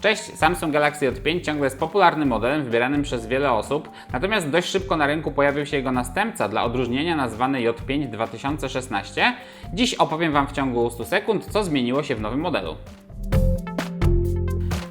Cześć, Samsung Galaxy J5 ciągle jest popularnym modelem wybieranym przez wiele osób, natomiast dość szybko na rynku pojawił się jego następca dla odróżnienia nazwany J5 2016. Dziś opowiem Wam w ciągu 100 sekund, co zmieniło się w nowym modelu.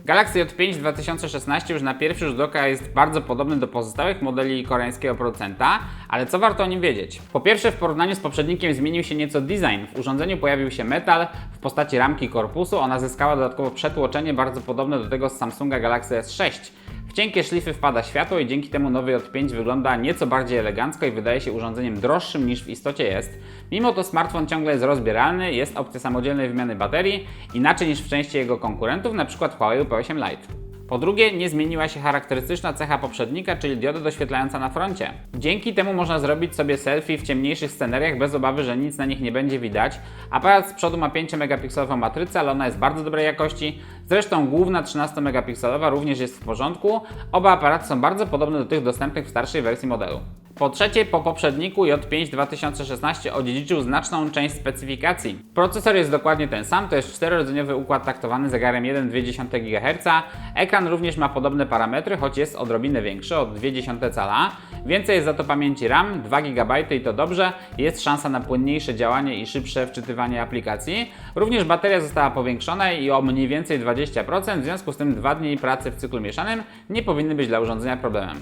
Galaxy J5 2016 już na pierwszy rzut oka jest bardzo podobny do pozostałych modeli koreańskiego producenta, ale co warto o nim wiedzieć? Po pierwsze, w porównaniu z poprzednikiem zmienił się nieco design. W urządzeniu pojawił się metal w postaci ramki korpusu, ona zyskała dodatkowo przetłoczenie bardzo podobne do tego z Samsunga Galaxy S6. W cienkie szlify wpada światło i dzięki temu nowy J5 wygląda nieco bardziej elegancko i wydaje się urządzeniem droższym niż w istocie jest. Mimo to smartfon ciągle jest rozbieralny, jest opcja samodzielnej wymiany baterii, inaczej niż w części jego konkurentów, np. Huawei P8 Lite. Po drugie, nie zmieniła się charakterystyczna cecha poprzednika, czyli dioda doświetlająca na froncie. Dzięki temu można zrobić sobie selfie w ciemniejszych scenariach bez obawy, że nic na nich nie będzie widać. Aparat z przodu ma 5-megapikselową matrycę, ale ona jest bardzo dobrej jakości. Zresztą główna 13-megapikselowa również jest w porządku. Oba aparaty są bardzo podobne do tych dostępnych w starszej wersji modelu. Po trzecie, po poprzedniku J5 2016 odziedziczył znaczną część specyfikacji. Procesor jest dokładnie ten sam, to jest 4-rdzeniowy układ taktowany zegarem 1,2 GHz. Ekran również ma podobne parametry, choć jest odrobinę większy, o 0,2 cala. Więcej jest za to pamięci RAM, 2 GB i to dobrze. Jest szansa na płynniejsze działanie i szybsze wczytywanie aplikacji. Również bateria została powiększona i o mniej więcej 20%, w związku z tym 2 dni pracy w cyklu mieszanym nie powinny być dla urządzenia problemem.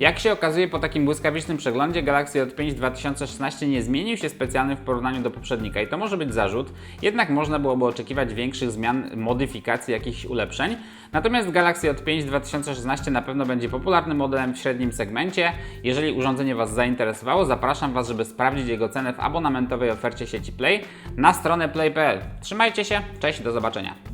Jak się okazuje po takim błyskawicznym przeglądzie Galaxy J5 2016 nie zmienił się specjalnie w porównaniu do poprzednika i to może być zarzut, jednak można byłoby oczekiwać większych zmian, modyfikacji, jakichś ulepszeń. Natomiast Galaxy J5 2016 na pewno będzie popularnym modelem w średnim segmencie. Jeżeli urządzenie Was zainteresowało, zapraszam Was, żeby sprawdzić jego cenę w abonamentowej ofercie sieci Play na stronę play.pl. Trzymajcie się, cześć, do zobaczenia.